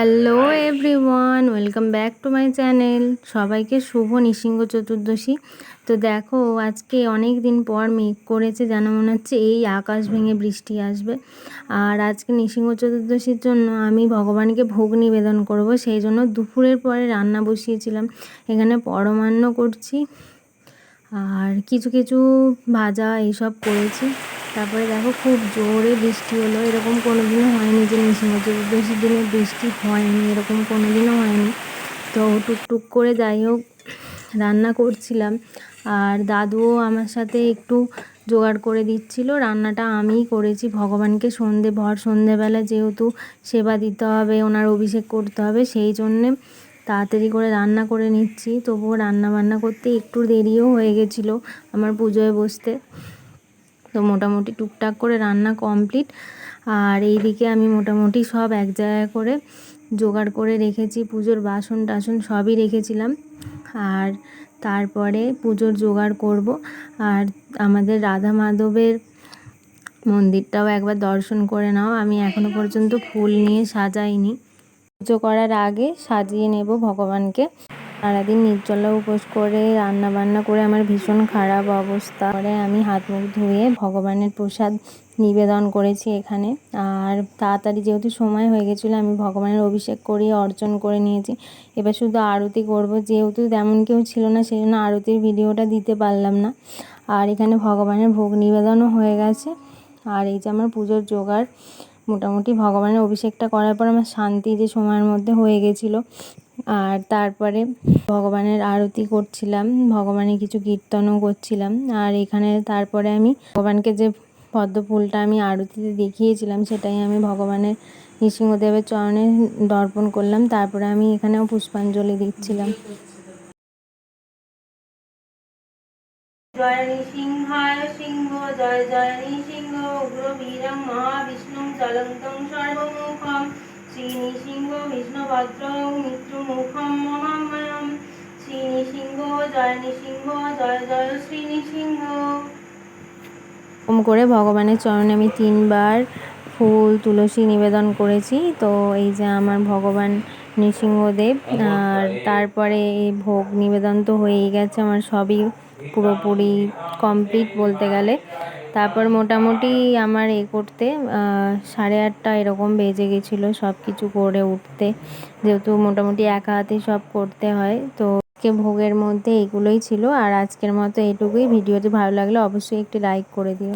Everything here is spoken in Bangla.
Hello everyone welcome back to my channel সবাইকে শুভ নৃসিংহ চতুর্দশী। তো দেখো, আজকে অনেক দিন পর মেঘ করেছে, যেন মনে হচ্ছে এই আকাশ ভেঙে বৃষ্টি আসবে। আর আজকে নৃসিংহ চতুর্দশীর জন্য আমি ভগবানকে ভোগ নিবেদন করব। সেই জন্য দুপুরের পরে রান্না বসিয়েছিলাম। এখানে পরমান্ন করছি। আর কিছু কিছু ভাজা এইসব করেছি। তারপরে দেখো খুব জোরে বৃষ্টি হলো, এরকম কোনো দিনও হয়নি যে নৃসিংহ বেশি দিনে বৃষ্টি হয়নি, এরকম কোনো দিনও হয়নি। তো টুকটুক করে যাই হোক, রান্না করছিলাম। আর দাদুও আমার সাথে একটু জোগাড় করে দিচ্ছিল, রান্নাটা আমিই করেছি। ভগবানকে সন্ধে, ভর সন্ধেবেলা যেহেতু সেবা দিতে হবে, ওনার অভিষেক করতে হবে, সেই জন্যে তাড়াতাড়ি করে রান্না করে নিচ্ছি। তবুও রান্না বান্না করতে একটু দেরিও হয়ে গেছিল আমার পুজোয় বসতে। তো মোটামুটি টুকটাক করে রান্না কমপ্লিট আর এইদিকে আমি মোটামুটি সব এক জায়গায় করে জোগাড় করে রেখেছি, পুজোর বাসন টাসন সবই রেখেছিলাম। আর তারপরে পুজোর জোগাড় করব। আর আমাদের রাধা মাধবের মন্দিরটাও একবার দর্শন করে নাও। আমি এখনও পর্যন্ত ফুল নিয়ে সাজাইনি। পুজো করার আগে সাজিয়ে নেব ভগবানকে। সারাদিন নির্জলা উপোস করে রান্না বান্না করে আমার ভীষণ খারাপ অবস্থা। পরে আমি হাত মুখ ধুয়ে ভগবানের প্রসাদ নিবেদন করেছি এখানে। আর তাড়াতাড়ি যেহেতু সময় হয়ে গেছিল, আমি ভগবানের অভিষেক করিয়ে অর্জন করে নিয়েছি। এবার শুধু আরতি করব, যেহেতু তেমন কেউ ছিল না সেই জন্য আরতির ভিডিওটা দিতে পারলাম না। আর এখানে ভগবানের ভোগ নিবেদনও হয়ে গেছে। আর এই যে আমার পুজোর জোগাড়, মোটামুটি ভগবানের অভিষেকটা করার পর আমার শান্তি যে সময়ের মধ্যে হয়ে গেছিল আর তারপরে ভগবানের আরতি করছিলাম, ভগবানের কিছু কীর্তনও করছিলাম। আর এখানে তারপরে আমি ভগবানকে যে পদ্ম ফুলটা আমি আরতিতে দেখিয়েছিলাম, সেটাই আমি ভগবানের নৃসিংহদেবের চরণে দর্পণ করলাম। তারপরে আমি এখানেও পুষ্পাঞ্জলি দিচ্ছিলাম। জয় নৃসিংহায় সিংহ, জয় জয় নৃসিংহ উগ্র মহাবিষ্ণু চলন্তং সর্বমুখম। শ্রী নৃসিংহ বিষ্ণুভদ্র মৃত্যুমুখম। ওম করে ভগবানের চরণে আমি তিনবার ফুল, তুলসী নিবেদন করেছি। তো এই যে আমার ভগবান নৃসিংহদেব, আর তারপরে এই ভোগ নিবেদন তো হয়েই গেছে আমার সবই পুরোপুরি কমপ্লিট বলতে গেলে। তারপর মোটামুটি আমার এ করতে সাড়ে আটটা এরকম বেজে গেছিল সব কিছু করে উঠতে। যেহেতু মোটামুটি একা হাতে সব করতে হয়, তো আজকে ভোগের মধ্যে এগুলোই ছিল। আর আজকের মতো এটুকুই। ভিডিওটি ভালো লাগলে অবশ্যই একটি লাইক করে দিও।